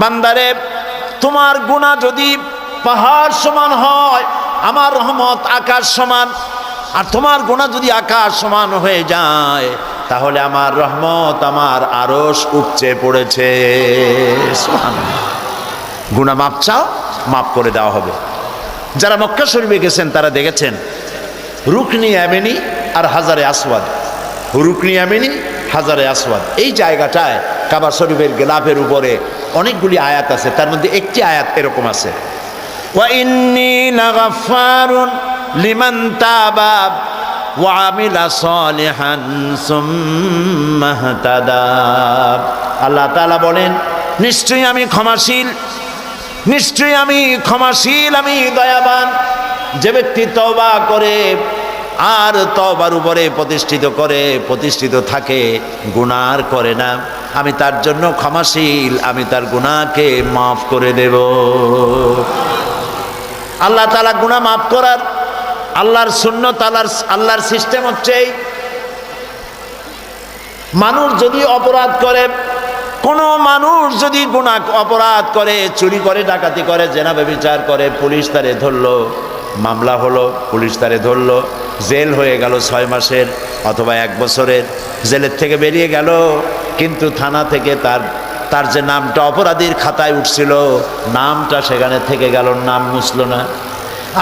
বান্দারে, তোমার গুণা যদি পাহাড় সমান হয়, আমার রহমত আকাশ সমান, আর তোমার গুণা যদি আকাশ সমান হয়ে যায়, তাহলে আমার রহমত আমার আরস উপচে পড়েছে। গুণা মাপ চাও মাপ করে দেওয়া হবে। যারা মক্কা শরীফে গেছেন, তারা দেখেছেন, রুকনি অ্যামেনি আর হাজারে আসওয়াদ। রুকনি অ্যামেনি, হাজারে আসওয়াদ। এই জায়গাটায় কাবা শরীফের গেলাফের উপরে অনেকগুলি আয়াত আছে, তার মধ্যে একটি আয়াত এরকম আছে। লিমান তাবা ওয়ামিলা সলিহান সুম্মা ইহতাদা আল্লাহ তাআলা বলেন, নিশ্চয়ই আমি ক্ষমাশীল, নিশ্চয়ই আমি ক্ষমাশীল, আমি দয়াবান। যে ব্যক্তি তওবা করে আর তবার উপরে প্রতিষ্ঠিত করে, প্রতিষ্ঠিত থাকে, গুনার করে না। আমি তার জন্য ক্ষমাশীল, আমি তার গুণাকে মাফ করে দেব। আল্লাহ তালা গুনাহ মাফ করার, আল্লাহর শূন্য তালার আল্লাহর সিস্টেম হচ্ছে মানুষ যদি অপরাধ করে, কোনো মানুষ যদি গুণা অপরাধ করে, চুরি করে, ডাকাতি করে জেনাবে বিচার করে, পুলিশ তারে ধরলো, মামলা হলো, পুলিশ তারে ধরলো, জেল হয়ে গেল ছয় মাসের অথবা এক বছরের, জেলের থেকে বেরিয়ে গেল কিন্তু থানা থেকে তার তার যে নামটা অপরাধীর খাতায় উঠছিল, নামটা সেখানে থেকে গেল, নাম মুছল না।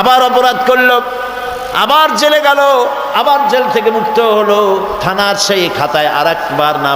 আবার অপরাধ করল, আবার জেলে গেল, আবার জেল থেকে মুক্ত হলো। থানার সেই খাতায় আর একবার নাম